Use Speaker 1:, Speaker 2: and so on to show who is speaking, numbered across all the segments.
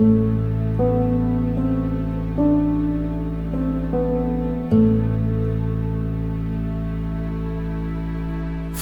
Speaker 1: W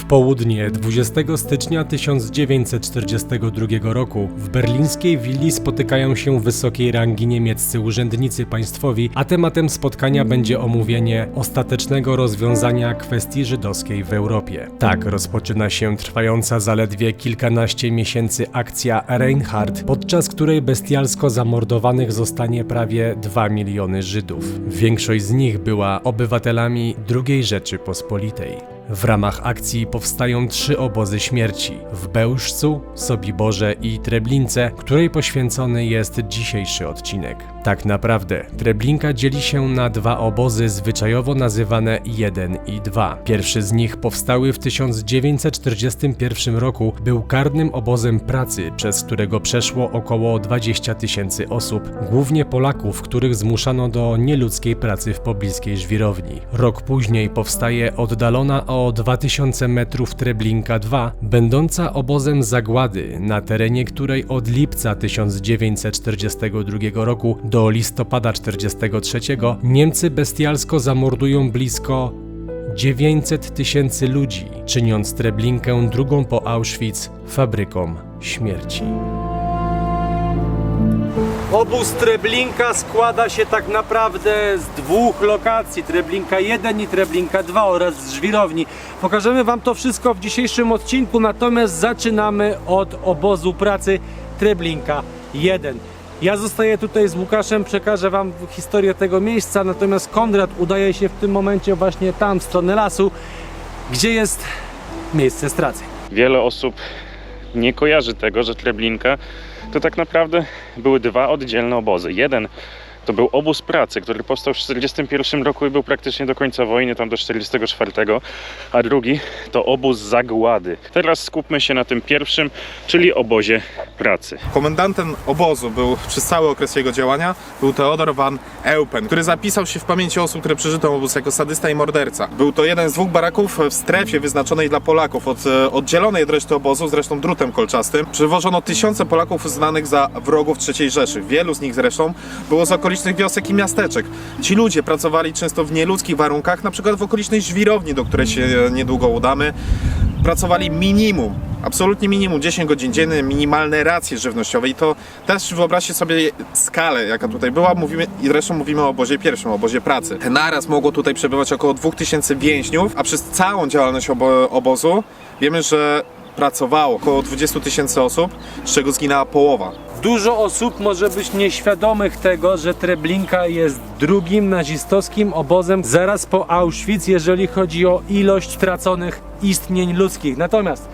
Speaker 1: południe 20 stycznia 1942 roku w berlińskiej willi spotykają się wysokiej rangi niemieccy urzędnicy państwowi, a tematem spotkania będzie omówienie ostatecznego rozwiązania kwestii żydowskiej w Europie. Tak rozpoczyna się trwająca zaledwie kilkanaście miesięcy akcja Reinhardt, podczas której bestialsko zamordowanych zostanie prawie 2 miliony Żydów. Większość z nich była obywatelami II Rzeczypospolitej. W ramach akcji powstają trzy obozy śmierci w Bełżcu, Sobiborze i Treblince, której poświęcony jest dzisiejszy odcinek. Tak naprawdę Treblinka dzieli się na dwa obozy zwyczajowo nazywane 1 i 2. Pierwszy z nich powstały w 1941 roku był karnym obozem pracy, przez którego przeszło około 20 tysięcy osób, głównie Polaków, których zmuszano do nieludzkiej pracy w pobliskiej żwirowni. Rok później powstaje oddalona o 2000 metrów Treblinka 2, będąca obozem zagłady, na terenie której od lipca 1942 roku do listopada 1943 Niemcy bestialsko zamordują blisko 900 tysięcy ludzi, czyniąc Treblinkę drugą po Auschwitz fabryką śmierci.
Speaker 2: Obóz Treblinka składa się tak naprawdę z dwóch lokacji, Treblinka 1 i Treblinka 2 oraz z żwirowni. Pokażemy Wam to wszystko w dzisiejszym odcinku, natomiast zaczynamy od obozu pracy Treblinka 1. Ja zostaję tutaj z Łukaszem, przekażę Wam historię tego miejsca, natomiast Konrad udaje się w tym momencie właśnie tam, w stronę lasu, gdzie jest miejsce straty.
Speaker 3: Wiele osób nie kojarzy tego, że Treblinka to tak naprawdę były dwa oddzielne obozy. Jeden to był obóz pracy, który powstał w 1941 roku i był praktycznie do końca wojny, tam do 1944, a drugi to obóz zagłady. Teraz skupmy się na tym pierwszym, czyli obozie pracy.
Speaker 4: Komendantem obozu był przez cały okres jego działania był Theodor van Eupen, który zapisał się w pamięci osób, które przeżyto obóz jako sadysta i morderca. Był to jeden z dwóch baraków w strefie wyznaczonej dla Polaków, od, e, oddzielonej od reszty obozu, zresztą drutem kolczastym. Przywożono tysiące Polaków znanych za wrogów III Rzeszy. Wielu z nich zresztą było z okolicznych wiosek i miasteczek. Ci ludzie pracowali często w nieludzkich warunkach, na przykład w okolicznej żwirowni, do której się e, niedługo udamy. Pracowali minimum, absolutnie minimum 10 godzin dziennie, minimalne racje żywnościowe i to też wyobraźcie sobie skalę, jaka tutaj była. Mówimy, I zresztą mówimy o obozie pierwszym, o obozie pracy. Naraz mogło tutaj przebywać około 2000 więźniów, a przez całą działalność obo obozu wiemy, że pracowało około 20 tysięcy osób, z czego zginęła połowa.
Speaker 2: Dużo osób może być nieświadomych tego, że Treblinka jest drugim nazistowskim obozem zaraz po Auschwitz, jeżeli chodzi o ilość traconych istnień ludzkich. Natomiast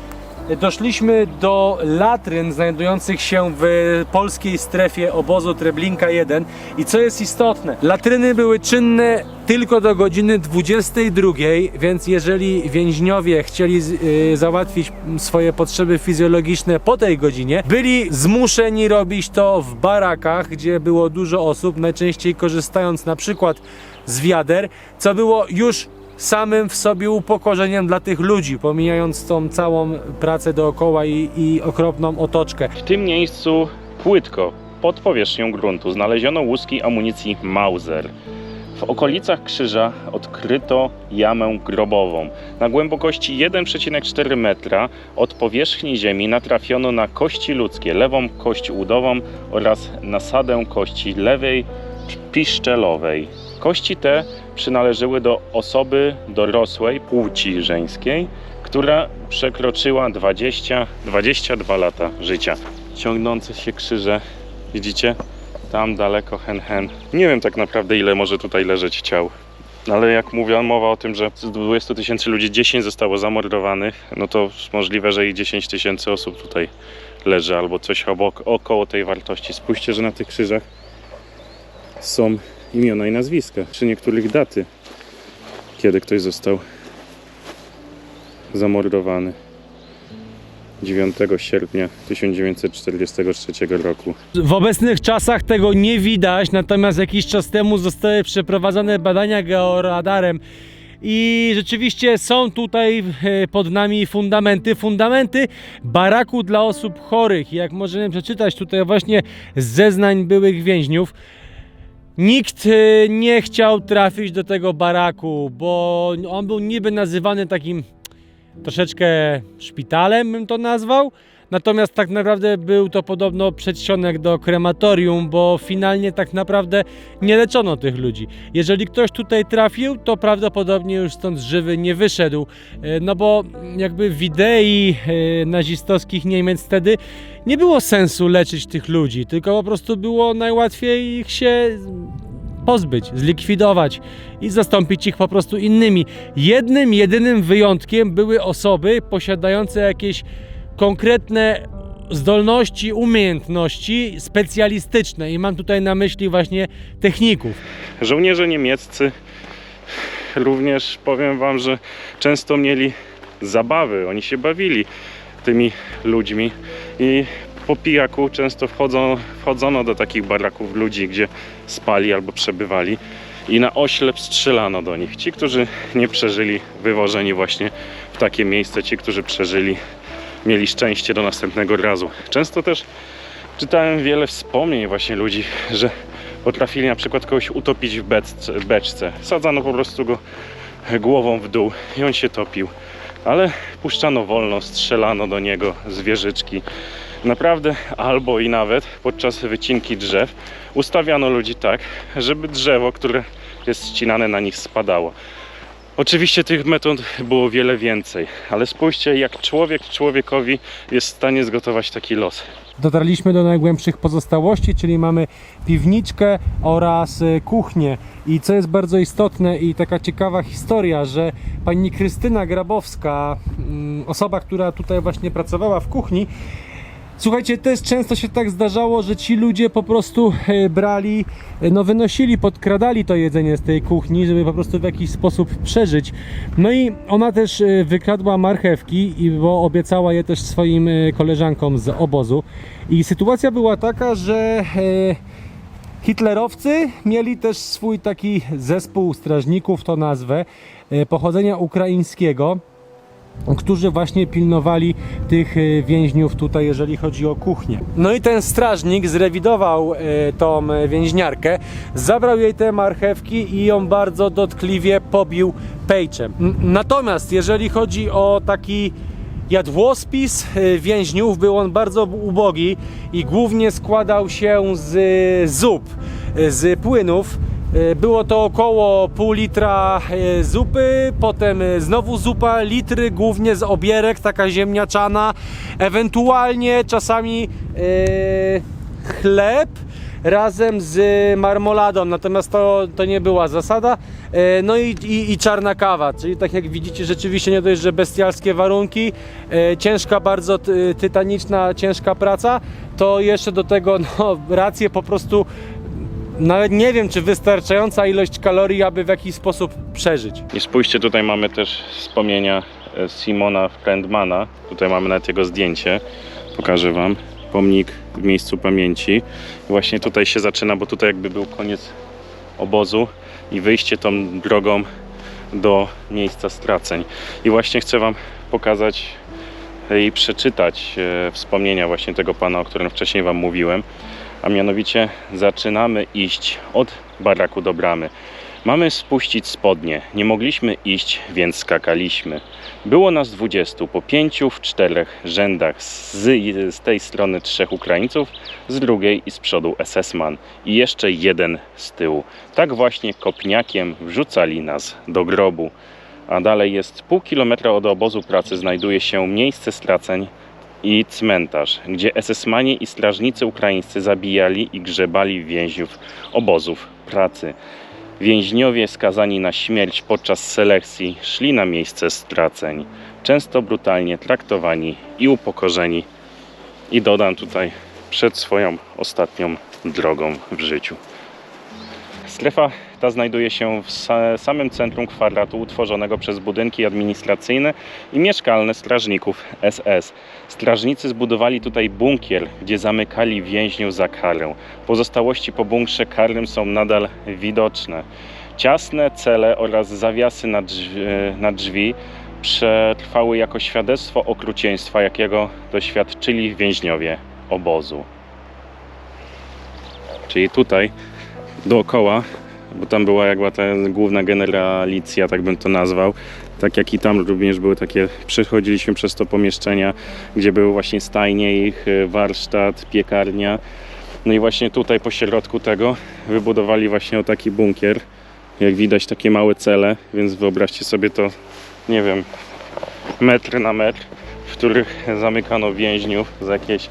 Speaker 2: doszliśmy do latryn znajdujących się w polskiej strefie obozu Treblinka 1 i co jest istotne, latryny były czynne tylko do godziny 22, więc jeżeli więźniowie chcieli y, załatwić swoje potrzeby fizjologiczne po tej godzinie, byli zmuszeni robić to w barakach, gdzie było dużo osób, najczęściej korzystając na przykład z wiader, co było już samym w sobie upokorzeniem dla tych ludzi, pomijając tą całą pracę dookoła i, i okropną otoczkę.
Speaker 3: W tym miejscu płytko, pod powierzchnią gruntu, znaleziono łuski amunicji Mauser. W okolicach krzyża odkryto jamę grobową. Na głębokości 1,4 metra od powierzchni ziemi natrafiono na kości ludzkie, lewą kość udową oraz nasadę kości lewej piszczelowej. Kości te przynależały do osoby dorosłej płci żeńskiej, która przekroczyła 20-22 lata życia. Ciągnące się krzyże, widzicie? Tam daleko hen hen. Nie wiem tak naprawdę ile może tutaj leżeć ciał. Ale jak mówiła mowa o tym, że z 20 tysięcy ludzi 10 zostało zamordowanych, no to możliwe, że i 10 tysięcy osób tutaj leży albo coś obok, około tej wartości. Spójrzcie, że na tych krzyżach są imiona i nazwiska, czy niektórych daty, kiedy ktoś został zamordowany. 9 sierpnia 1943 roku.
Speaker 2: W obecnych czasach tego nie widać, natomiast jakiś czas temu zostały przeprowadzone badania georadarem i rzeczywiście są tutaj e, pod nami fundamenty, fundamenty baraku dla osób chorych. Jak możemy przeczytać tutaj właśnie z zeznań byłych więźniów, Nikt e, nie chciał trafić do tego baraku, bo on był niby nazywany takim troszeczkę szpitalem, bym to nazwał. Natomiast tak naprawdę był to podobno przedsionek do krematorium, bo finalnie tak naprawdę nie leczono tych ludzi. Jeżeli ktoś tutaj trafił, to prawdopodobnie już stąd żywy nie wyszedł. E, No bo jakby w idei e, nazistowskich Niemiec wtedy nie było sensu leczyć tych ludzi, tylko po prostu było najłatwiej ich się pozbyć, zlikwidować i zastąpić ich po prostu innymi. Jednym, jedynym wyjątkiem były osoby posiadające jakieś konkretne zdolności, umiejętności specjalistyczne i mam tutaj na myśli właśnie techników.
Speaker 3: Żołnierze niemieccy również powiem wam, że często mieli zabawy, oni się bawili tymi ludźmi i po pijaku często wchodzą, wchodzono do takich baraków ludzi, gdzie spali albo przebywali i na oślep strzelano do nich. Ci, którzy nie przeżyli, wywożeni właśnie w takie miejsce, ci, którzy przeżyli, mieli szczęście do następnego razu. Często też czytałem wiele wspomnień właśnie ludzi, że potrafili na przykład kogoś utopić w beczce, beczce. Sadzano po prostu go głową w dół i on się topił. Ale puszczano wolno, strzelano do niego z wieżyczki. Naprawdę, albo i nawet podczas wycinki drzew ustawiano ludzi tak, żeby drzewo, które jest ścinane na nich spadało. Oczywiście tych metod było wiele więcej, ale spójrzcie jak człowiek człowiekowi jest w stanie zgotować taki los.
Speaker 2: Dotarliśmy do najgłębszych pozostałości, czyli mamy piwniczkę oraz y, kuchnię. I co jest bardzo istotne i taka ciekawa historia, że pani Krystyna Grabowska, mm, osoba, która tutaj właśnie pracowała w kuchni, Słuchajcie, też często się tak zdarzało, że ci ludzie po prostu e, brali, e, no wynosili, podkradali to jedzenie z tej kuchni, żeby po prostu w jakiś sposób przeżyć. No i ona też e, wykradła marchewki, bo obiecała je też swoim koleżankom z obozu. I sytuacja była taka, że hitlerowcy mieli też swój taki zespół strażników, to nazwę, pochodzenia ukraińskiego którzy właśnie pilnowali tych e, więźniów tutaj, jeżeli chodzi o kuchnię. No i ten strażnik zrewidował e, tą więźniarkę, zabrał jej te marchewki i ją bardzo dotkliwie pobił pejczem. Natomiast jeżeli chodzi o taki jadłospis e, więźniów, był on bardzo ubogi i głównie składał się z zup, z płynów. E, Było to około pół litra e, zupy, potem e, znowu zupa, litry głównie z obierek, taka ziemniaczana, ewentualnie czasami chleb razem z marmoladą, natomiast to, to nie była zasada. No i, i, i czarna kawa, czyli tak jak widzicie rzeczywiście nie dość, że bestialskie warunki, ciężka bardzo ty, tytaniczna, ciężka praca, to jeszcze do tego no, racje po prostu nawet nie wiem, czy wystarczająca ilość kalorii, aby w jakiś sposób przeżyć.
Speaker 3: I spójrzcie, tutaj mamy też wspomnienia e, Simona Friendmana. Tutaj mamy nawet jego zdjęcie. Pokażę Wam. Pomnik w miejscu pamięci. Właśnie tutaj się zaczyna, bo tutaj jakby był koniec obozu i wyjście tą drogą do miejsca straceń. I właśnie chcę Wam pokazać i przeczytać e, wspomnienia właśnie tego pana, o którym wcześniej Wam mówiłem. A mianowicie zaczynamy iść od baraku do bramy. Mamy spuścić spodnie. Nie mogliśmy iść, więc skakaliśmy. Było nas dwudziestu, po pięciu w czterech rzędach. Z, z tej strony trzech Ukraińców, z drugiej i z przodu SS-man. I jeszcze jeden z tyłu. Tak właśnie kopniakiem wrzucali nas do grobu. A dalej jest pół kilometra od obozu pracy znajduje się miejsce straceń i cmentarz, gdzie SS-mani i strażnicy ukraińscy zabijali i grzebali więźniów obozów pracy. Więźniowie skazani na śmierć podczas selekcji szli na miejsce straceń, często brutalnie traktowani i upokorzeni. I dodam tutaj przed swoją ostatnią drogą w życiu. Strefa ta znajduje się w sa- samym centrum kwadratu utworzonego przez budynki administracyjne i mieszkalne strażników SS. Strażnicy zbudowali tutaj bunkier, gdzie zamykali więźniów za karę. Pozostałości po bunkrze karnym są nadal widoczne. Ciasne cele oraz zawiasy na drzwi, na drzwi przetrwały jako świadectwo okrucieństwa, jakiego doświadczyli więźniowie obozu. Czyli tutaj dookoła, bo tam była jakby ta główna generalicja, tak bym to nazwał, tak jak i tam również były takie, przechodziliśmy przez to pomieszczenia, gdzie były właśnie stajnie ich, y, warsztat, piekarnia. No i właśnie tutaj po środku tego wybudowali właśnie o taki bunkier. Jak widać takie małe cele, więc wyobraźcie sobie to, nie wiem, metr na metr, w których zamykano więźniów za jakieś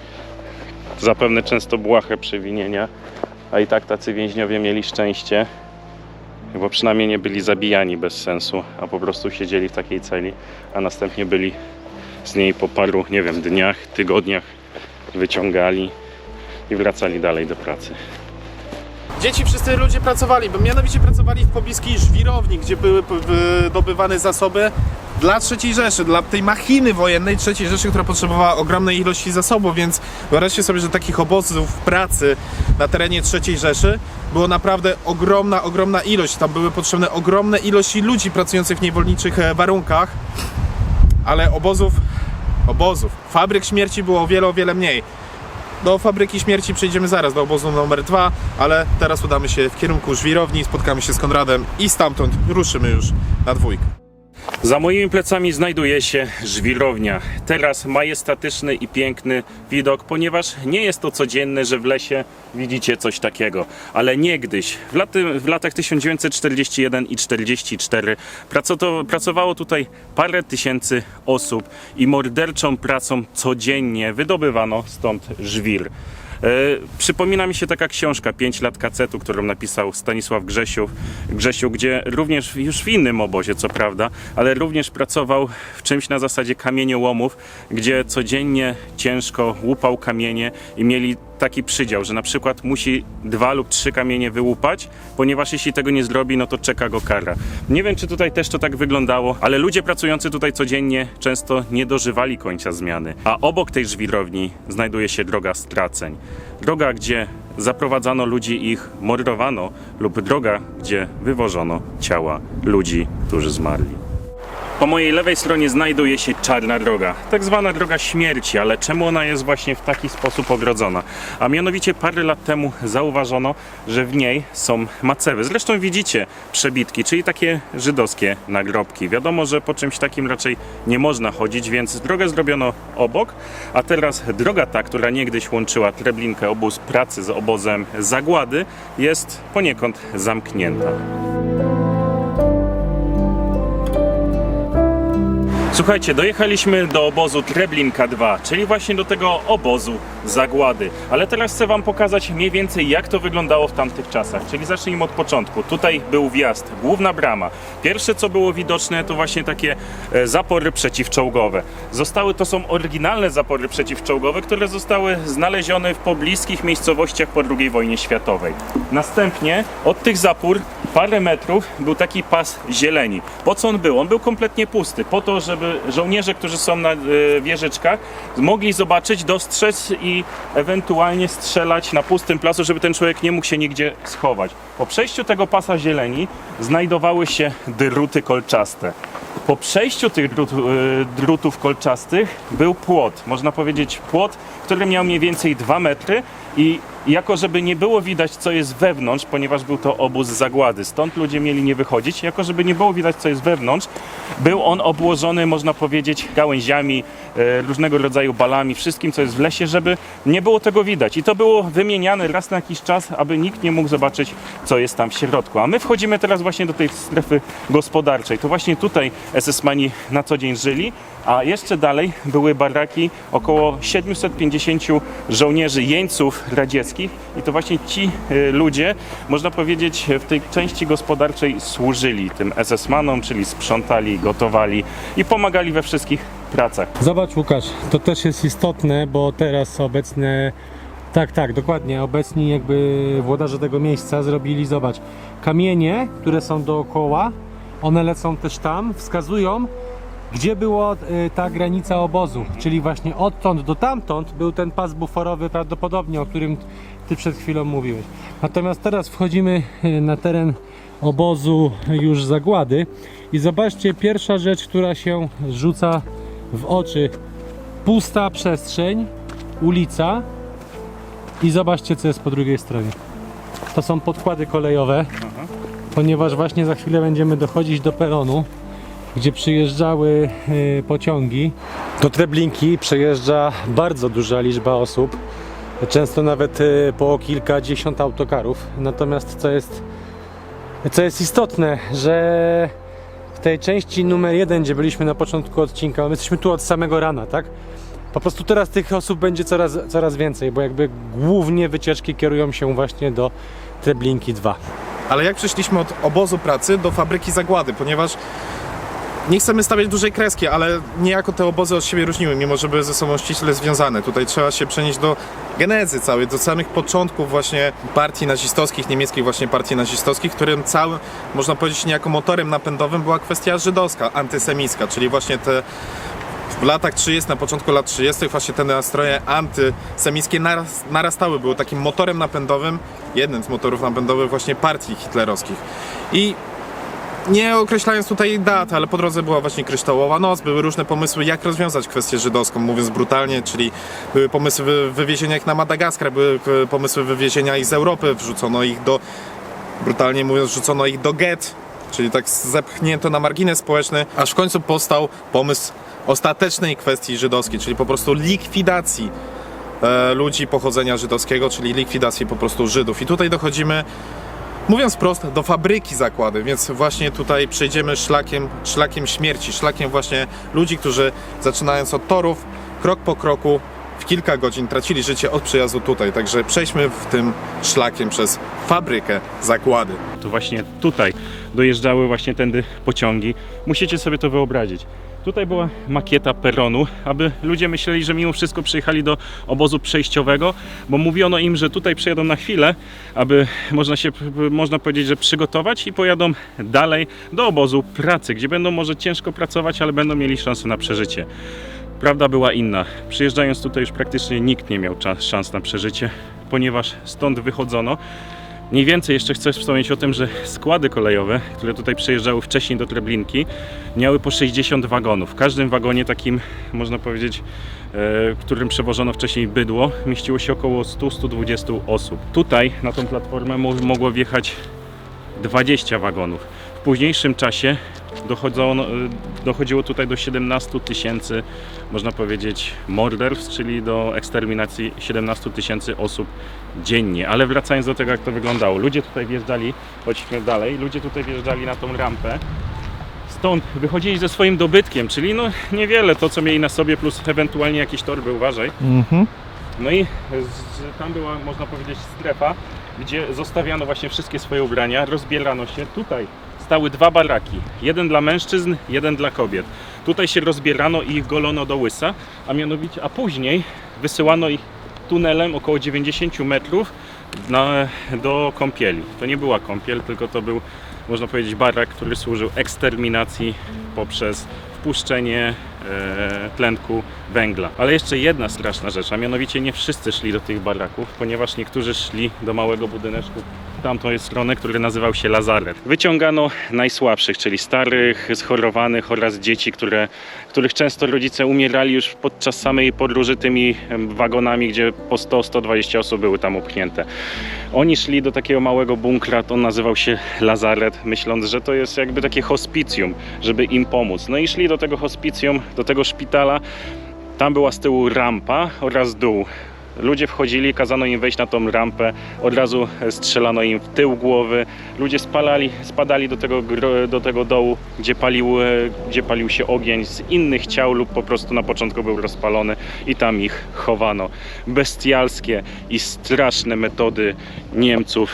Speaker 3: zapewne często błahe przewinienia, a i tak tacy więźniowie mieli szczęście, bo przynajmniej nie byli zabijani bez sensu, a po prostu siedzieli w takiej celi, a następnie byli z niej po paru, nie wiem, dniach, tygodniach wyciągali i wracali dalej do pracy.
Speaker 4: Dzieci wszyscy ludzie pracowali, bo mianowicie pracowali w pobliskiej żwirowni, gdzie były wydobywane zasoby dla III Rzeszy, dla tej machiny wojennej III Rzeszy, która potrzebowała ogromnej ilości zasobów, więc wyobraźcie sobie, że takich obozów pracy na terenie III Rzeszy było naprawdę ogromna, ogromna ilość. Tam były potrzebne ogromne ilości ludzi pracujących w niewolniczych e, warunkach, ale obozów, obozów, fabryk śmierci było o wiele, o wiele mniej. Do fabryki śmierci przejdziemy zaraz, do obozu numer dwa, ale teraz udamy się w kierunku żwirowni, spotkamy się z Konradem i stamtąd ruszymy już na dwójkę.
Speaker 3: Za moimi plecami znajduje się żwirownia. Teraz majestatyczny i piękny widok, ponieważ nie jest to codzienne, że w lesie widzicie coś takiego. Ale niegdyś, w, laty, w latach 1941 i 1944 pracoto, pracowało tutaj parę tysięcy osób i morderczą pracą codziennie wydobywano stąd żwir. E, przypomina mi się taka książka 5 lat kacetu, którą napisał Stanisław Grzesiu, Grzesiu, gdzie również już w innym obozie, co prawda, ale również pracował w czymś na zasadzie kamieniołomów, gdzie codziennie ciężko łupał kamienie i mieli taki przydział, że na przykład musi dwa lub trzy kamienie wyłupać, ponieważ jeśli tego nie zrobi, no to czeka go kara. Nie wiem, czy tutaj też to tak wyglądało, ale ludzie pracujący tutaj codziennie często nie dożywali końca zmiany. A obok tej żwirowni znajduje się droga straceń. Droga, gdzie zaprowadzano ludzi ich mordowano, lub droga, gdzie wywożono ciała ludzi, którzy zmarli. Po mojej lewej stronie znajduje się czarna droga, tak zwana droga śmierci, ale czemu ona jest właśnie w taki sposób ogrodzona? A mianowicie parę lat temu zauważono, że w niej są macewy. Zresztą widzicie przebitki, czyli takie żydowskie nagrobki. Wiadomo, że po czymś takim raczej nie można chodzić, więc drogę zrobiono obok, a teraz droga ta, która niegdyś łączyła Treblinkę, obóz pracy z obozem zagłady, jest poniekąd zamknięta. Słuchajcie, dojechaliśmy do obozu Treblinka 2, czyli właśnie do tego obozu zagłady. Ale teraz chcę Wam pokazać mniej więcej jak to wyglądało w tamtych czasach. Czyli zacznijmy od początku. Tutaj był wjazd, główna brama. Pierwsze co było widoczne to właśnie takie e, zapory przeciwczołgowe. Zostały, to są oryginalne zapory przeciwczołgowe, które zostały znalezione w pobliskich miejscowościach po II wojnie światowej. Następnie od tych zapór parę metrów był taki pas zieleni. Po co on był? On był kompletnie pusty. Po to, żeby żołnierze, którzy są na e, wieżyczkach, mogli zobaczyć, dostrzec i ewentualnie strzelać na pustym placu, żeby ten człowiek nie mógł się nigdzie schować. Po przejściu tego pasa zieleni znajdowały się druty kolczaste. Po przejściu tych drut, e, drutów kolczastych był płot, można powiedzieć płot, który miał mniej więcej 2 metry i jako żeby nie było widać co jest wewnątrz, ponieważ był to obóz zagłady, stąd ludzie mieli nie wychodzić, jako żeby nie było widać co jest wewnątrz, był on obłożony można powiedzieć gałęziami, e, różnego rodzaju balami, wszystkim co jest w lesie, żeby nie było tego widać i to było wymieniane raz na jakiś czas, aby nikt nie mógł zobaczyć co jest tam w środku. A my wchodzimy teraz właśnie do tej strefy gospodarczej. To właśnie tutaj SS-mani na co dzień żyli, a jeszcze dalej były baraki około 750 żołnierzy, jeńców radzieckich i to właśnie ci y, ludzie, można powiedzieć, w tej części gospodarczej służyli tym SS-manom, czyli sprzątali, gotowali i pomagali we wszystkich pracach.
Speaker 2: Zobacz Łukasz, to też jest istotne, bo teraz obecne, tak, tak, dokładnie, obecni jakby włodarze tego miejsca zrobili, zobacz, kamienie, które są dookoła, one lecą też tam, wskazują, gdzie była y, ta granica obozu, czyli właśnie odtąd do tamtąd był ten pas buforowy prawdopodobnie, o którym ty przed chwilą mówiłeś. Natomiast teraz wchodzimy y, na teren obozu już zagłady. I zobaczcie, pierwsza rzecz, która się rzuca w oczy. Pusta przestrzeń, ulica i zobaczcie, co jest po drugiej stronie. To są podkłady kolejowe, ponieważ właśnie za chwilę będziemy dochodzić do peronu, gdzie przyjeżdżały y, pociągi. Do Treblinki przejeżdża bardzo duża liczba osób, często nawet y, po kilkadziesiąt autokarów. Natomiast co jest, co jest istotne, że w tej części numer jeden, gdzie byliśmy na początku odcinka, my jesteśmy tu od samego rana, tak? Po prostu teraz tych osób będzie coraz, coraz więcej, bo jakby głównie wycieczki kierują się właśnie do Treblinki 2.
Speaker 4: Ale jak przeszliśmy od obozu pracy do fabryki zagłady, ponieważ nie chcemy stawiać dużej kreski, ale niejako te obozy od siebie różniły, mimo że były ze sobą ściśle związane. Tutaj trzeba się przenieść do genezy całej, do samych początków właśnie partii nazistowskich, niemieckich właśnie partii nazistowskich, którym całym, można powiedzieć, niejako motorem napędowym była kwestia żydowska, antysemicka, czyli właśnie te w latach 30, na początku lat 30 właśnie te nastroje antysemickie naras, narastały, były takim motorem napędowym, jednym z motorów napędowych właśnie partii hitlerowskich. I nie określając tutaj dat, ale po drodze była właśnie kryształowa noc, były różne pomysły, jak rozwiązać kwestię żydowską, mówiąc brutalnie, czyli były pomysły wy- wywiezienia ich na Madagaskar, były pomysły wywiezienia ich z Europy, wrzucono ich do, brutalnie mówiąc, wrzucono ich do get, czyli tak zepchnięto na margines społeczny, aż w końcu powstał pomysł ostatecznej kwestii żydowskiej, czyli po prostu likwidacji e, ludzi pochodzenia żydowskiego, czyli likwidacji po prostu Żydów. I tutaj dochodzimy Mówiąc prosto, do fabryki zakłady, więc właśnie tutaj przejdziemy szlakiem, szlakiem śmierci, szlakiem właśnie ludzi, którzy zaczynając od torów, krok po kroku, w kilka godzin tracili życie od przyjazdu tutaj. Także przejdźmy w tym szlakiem przez fabrykę zakłady.
Speaker 3: To właśnie tutaj dojeżdżały właśnie tędy pociągi. Musicie sobie to wyobrazić. Tutaj była makieta peronu, aby ludzie myśleli, że mimo wszystko przyjechali do obozu przejściowego, bo mówiono im, że tutaj przyjadą na chwilę, aby można się, można powiedzieć, że przygotować i pojadą dalej do obozu pracy, gdzie będą może ciężko pracować, ale będą mieli szansę na przeżycie. Prawda była inna. Przyjeżdżając tutaj już praktycznie nikt nie miał szans na przeżycie, ponieważ stąd wychodzono. Mniej więcej jeszcze chcę wspomnieć o tym, że składy kolejowe, które tutaj przyjeżdżały wcześniej do Treblinki, miały po 60 wagonów. W każdym wagonie takim, można powiedzieć, e, w którym przewożono wcześniej bydło, mieściło się około 100-120 osób. Tutaj na tą platformę mo- mogło wjechać 20 wagonów. W późniejszym czasie dochodzono, e, dochodziło tutaj do 17 tysięcy, można powiedzieć, morderstw, czyli do eksterminacji 17 tysięcy osób dziennie. Ale wracając do tego, jak to wyglądało. Ludzie tutaj wjeżdżali, chodźmy dalej, ludzie tutaj wjeżdżali na tą rampę. Stąd wychodzili ze swoim dobytkiem, czyli no niewiele, to co mieli na sobie, plus ewentualnie jakieś torby, uważaj. No i tam była, można powiedzieć, strefa, gdzie zostawiano właśnie wszystkie swoje ubrania, rozbierano się. Tutaj stały dwa baraki, jeden dla mężczyzn, jeden dla kobiet. Tutaj się rozbierano i ich golono do łysa, a mianowicie, a później wysyłano ich tunelem około 90 metrów na, do kąpieli. To nie była kąpiel, tylko to był, można powiedzieć, barak, który służył eksterminacji poprzez wpuszczenie e, tlenku węgla. Ale jeszcze jedna straszna rzecz, a mianowicie nie wszyscy szli do tych baraków, ponieważ niektórzy szli do małego budyneczku tamtą stronę, który nazywał się Lazaret. Wyciągano najsłabszych, czyli starych, schorowanych oraz dzieci, które, których często rodzice umierali już podczas samej podróży tymi wagonami, gdzie po 100-120 osób były tam upchnięte. Oni szli do takiego małego bunkra, on nazywał się Lazaret, myśląc, że to jest jakby takie hospicjum, żeby im pomóc. No i szli do tego hospicjum, do tego szpitala. Tam była z tyłu rampa oraz dół. Ludzie wchodzili, kazano im wejść na tą rampę, od razu strzelano im w tył głowy. Ludzie spalali, spadali do tego, do tego dołu, gdzie palił, e, gdzie palił się ogień z innych ciał lub po prostu na początku był rozpalony i tam ich chowano. Bestialskie i straszne metody Niemców,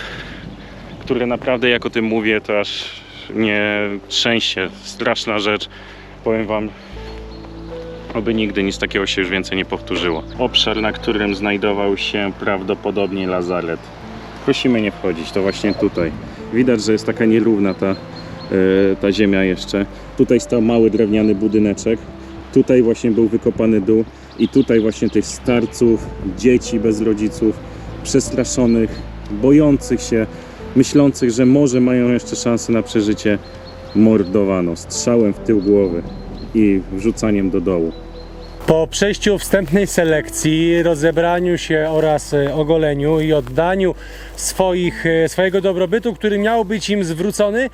Speaker 3: które naprawdę, jak o tym mówię, to aż nie trzęsie. Straszna rzecz. Powiem Wam, Oby nigdy nic takiego się już więcej nie powtórzyło. Obszar, na którym znajdował się prawdopodobnie lazaret. Prosimy nie wchodzić, to właśnie tutaj. Widać, że jest taka nierówna ta, e, ta ziemia jeszcze. Tutaj stał mały drewniany budyneczek. Tutaj właśnie był wykopany dół i tutaj właśnie tych starców, dzieci bez rodziców, przestraszonych, bojących się myślących, że może mają jeszcze szansę na przeżycie, mordowano strzałem w tył głowy i wrzucaniem do dołu.
Speaker 2: Po przejściu wstępnej selekcji, rozebraniu się oraz e, ogoleniu i oddaniu swoich, e, swojego dobrobytu, który miał być im zwrócony,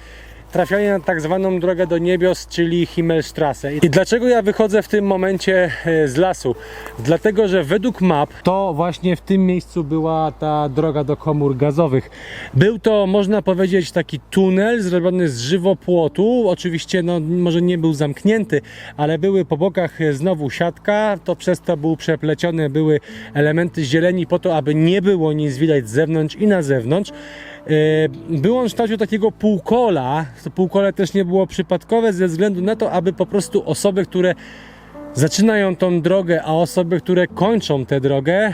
Speaker 2: trafiali na tak zwaną drogę do niebios, czyli Himmelstrasse. I dlaczego ja wychodzę w tym momencie e, z lasu? Dlatego, że według map to właśnie w tym miejscu była ta droga do komór gazowych. Był to, można powiedzieć, taki tunel zrobiony z żywopłotu. Oczywiście, no, może nie był zamknięty, ale były po bokach znowu siatka, to przez to był przeplecione, były elementy zieleni po to, aby nie było nic widać z zewnątrz i na zewnątrz. E, Był on w kształcie takiego półkola. To półkole też nie było przypadkowe ze względu na to, aby po prostu osoby, które zaczynają tą drogę, a osoby, które kończą tę drogę, e,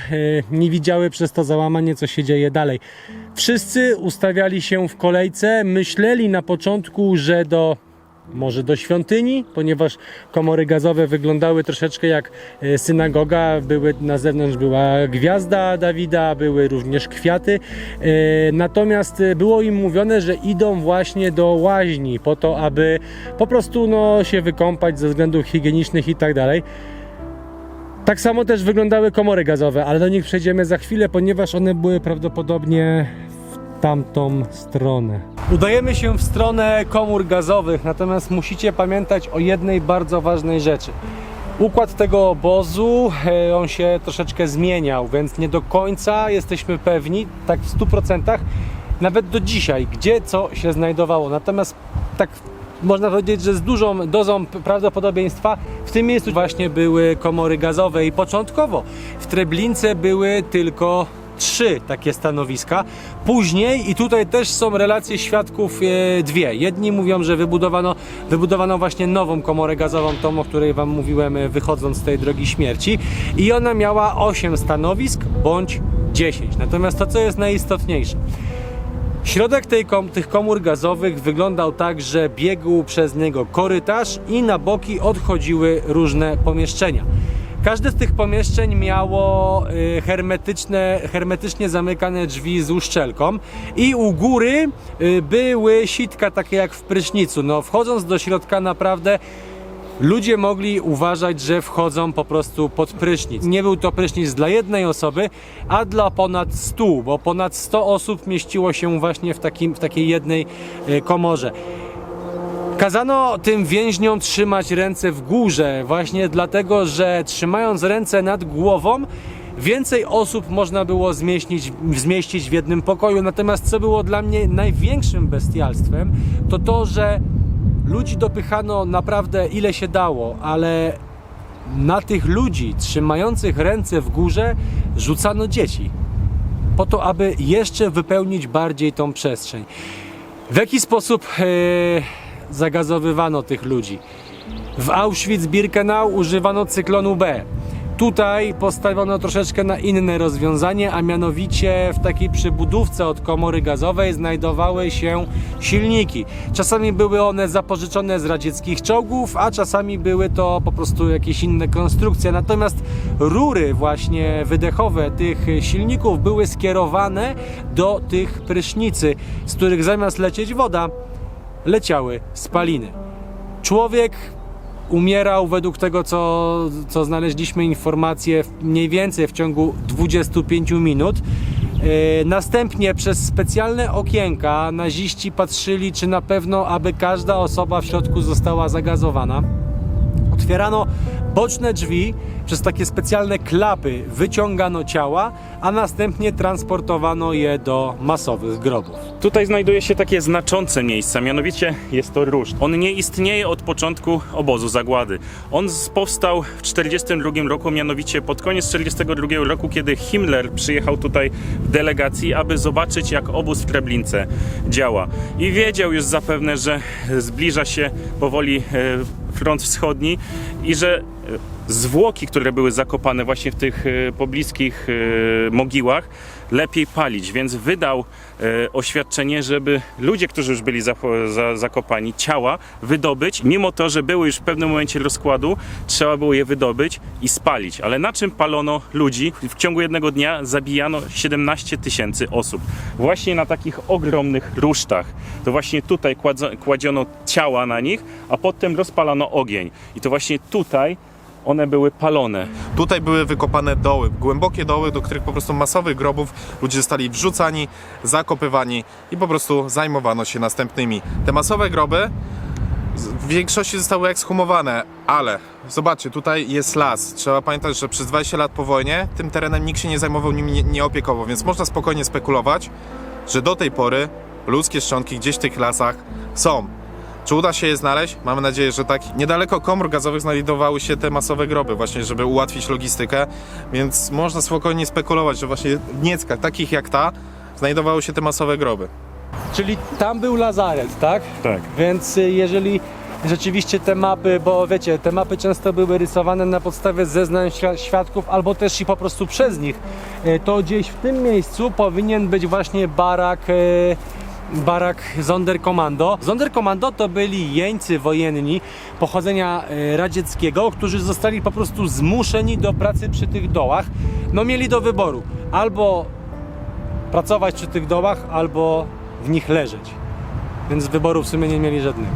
Speaker 2: nie widziały przez to załamanie, co się dzieje dalej. Wszyscy ustawiali się w kolejce, myśleli na początku, że do może do świątyni, ponieważ komory gazowe wyglądały troszeczkę jak e, synagoga. Były, na zewnątrz była gwiazda Dawida, były również kwiaty. E, Natomiast e, było im mówione, że idą właśnie do łaźni po to, aby po prostu no, się wykąpać ze względów higienicznych i tak dalej. Tak samo też wyglądały komory gazowe, ale do nich przejdziemy za chwilę, ponieważ one były prawdopodobnie w tamtą stronę. Udajemy się w stronę komór gazowych, natomiast musicie pamiętać o jednej bardzo ważnej rzeczy. Układ tego obozu, e, on się troszeczkę zmieniał, więc nie do końca jesteśmy pewni, tak w 100%, nawet do dzisiaj, gdzie co się znajdowało. Natomiast tak można powiedzieć, że z dużą dozą prawdopodobieństwa w tym miejscu właśnie były komory gazowe i początkowo w Treblince były tylko trzy takie stanowiska. Później, i tutaj też są relacje świadków e, dwie. Jedni mówią, że wybudowano, wybudowano właśnie nową komorę gazową, tą, o której Wam mówiłem e, wychodząc z tej drogi śmierci. I ona miała 8 stanowisk bądź 10. Natomiast to, co jest najistotniejsze, Środek tej kom, tych komór gazowych wyglądał tak, że biegł przez niego korytarz i na boki odchodziły różne pomieszczenia. Każde z tych pomieszczeń miało y, hermetyczne, hermetycznie zamykane drzwi z uszczelką i u góry y, były sitka takie jak w prysznicu. No, wchodząc do środka naprawdę ludzie mogli uważać, że wchodzą po prostu pod prysznic. Nie był to prysznic dla jednej osoby, a dla ponad 100, bo ponad 100 osób mieściło się właśnie w, takim, w takiej jednej e, komorze. Kazano tym więźniom trzymać ręce w górze, właśnie dlatego, że trzymając ręce nad głową, więcej osób można było zmieścić, zmieścić w jednym pokoju. Natomiast co było dla mnie największym bestialstwem, to to, że ludzi dopychano naprawdę ile się dało, ale na tych ludzi trzymających ręce w górze rzucano dzieci. Po to, aby jeszcze wypełnić bardziej tą przestrzeń. W jaki sposób e, zagazowywano tych ludzi? W Auschwitz-Birkenau używano cyklonu B. Tutaj postawiono troszeczkę na inne rozwiązanie, a mianowicie w takiej przybudówce od komory gazowej znajdowały się silniki. Czasami były one zapożyczone z radzieckich czołgów, a czasami były to po prostu jakieś inne konstrukcje. Natomiast rury właśnie wydechowe tych silników były skierowane do tych prysznicy, z których zamiast lecieć woda, leciały spaliny. Człowiek umierał według tego, co, co znaleźliśmy informacje mniej więcej w ciągu 25 minut. Yy, Następnie przez specjalne okienka naziści patrzyli, czy na pewno, aby każda osoba w środku została zagazowana. Otwierano boczne drzwi, przez takie specjalne klapy wyciągano ciała, a następnie transportowano je do masowych grobów.
Speaker 3: Tutaj znajduje się takie znaczące miejsce, mianowicie jest to Ruszt. On nie istnieje od początku obozu zagłady. On powstał w 1942 roku, mianowicie pod koniec 1942 roku, kiedy Himmler przyjechał tutaj w delegacji, aby zobaczyć jak obóz w Treblince działa. I wiedział już zapewne, że zbliża się powoli e, front wschodni i że zwłoki, które były zakopane właśnie w tych e, pobliskich e, mogiłach, lepiej palić, więc wydał e, oświadczenie, żeby ludzie, którzy już byli zapo- za, zakopani, ciała wydobyć, mimo to, że były już w pewnym momencie rozkładu, trzeba było je wydobyć i spalić. Ale na czym palono ludzi? W ciągu jednego dnia zabijano 17 tysięcy osób. Właśnie na takich ogromnych rusztach. To właśnie tutaj kładziono ciała na nich, a potem rozpalano ogień. I to właśnie tutaj one były palone.
Speaker 4: Tutaj były wykopane doły, głębokie doły, do których po prostu masowych grobów ludzie zostali wrzucani, zakopywani i po prostu zajmowano się następnymi. Te masowe groby w większości zostały ekshumowane, ale zobaczcie, tutaj jest las. Trzeba pamiętać, że przez 20 lat po wojnie tym terenem nikt się nie zajmował, nim nie, nie opiekował, więc można spokojnie spekulować, że do tej pory ludzkie szczątki gdzieś w tych lasach są. Czy uda się je znaleźć? Mamy nadzieję, że tak. Niedaleko komór gazowych znajdowały się te masowe groby, właśnie żeby ułatwić logistykę, więc można spokojnie spekulować, że właśnie w Nieckach, takich jak ta, znajdowały się te masowe groby.
Speaker 2: Czyli tam był lazaret, tak?
Speaker 3: Tak.
Speaker 2: Więc y, jeżeli rzeczywiście te mapy, bo wiecie, te mapy często były rysowane na podstawie zeznań świ- świadków albo też i po prostu przez nich, y, to gdzieś w tym miejscu powinien być właśnie barak y, barak Sonderkommando. Sonderkommando to byli jeńcy wojenni pochodzenia y, radzieckiego, którzy zostali po prostu zmuszeni do pracy przy tych dołach. No mieli do wyboru albo pracować przy tych dołach, albo w nich leżeć. Więc wyboru w sumie nie mieli żadnego.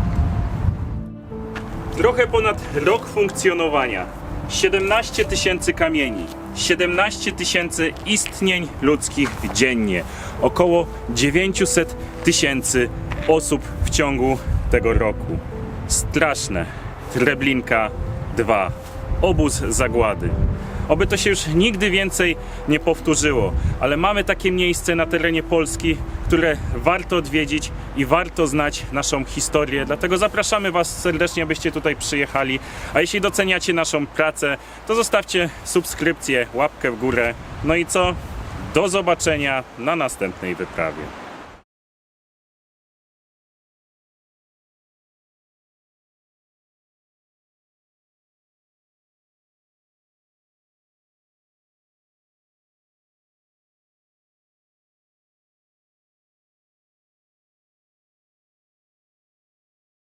Speaker 3: Trochę ponad rok funkcjonowania. 17 tysięcy kamieni, 17 tysięcy istnień ludzkich dziennie, około 900 tysięcy osób w ciągu tego roku. Straszne. Treblinka 2. Obóz zagłady. Oby to się już nigdy więcej nie powtórzyło, ale mamy takie miejsce na terenie Polski, które warto odwiedzić i warto znać naszą historię. Dlatego zapraszamy Was serdecznie, abyście tutaj przyjechali. A jeśli doceniacie naszą pracę, to zostawcie subskrypcję, łapkę w górę. No i co? Do zobaczenia na następnej wyprawie.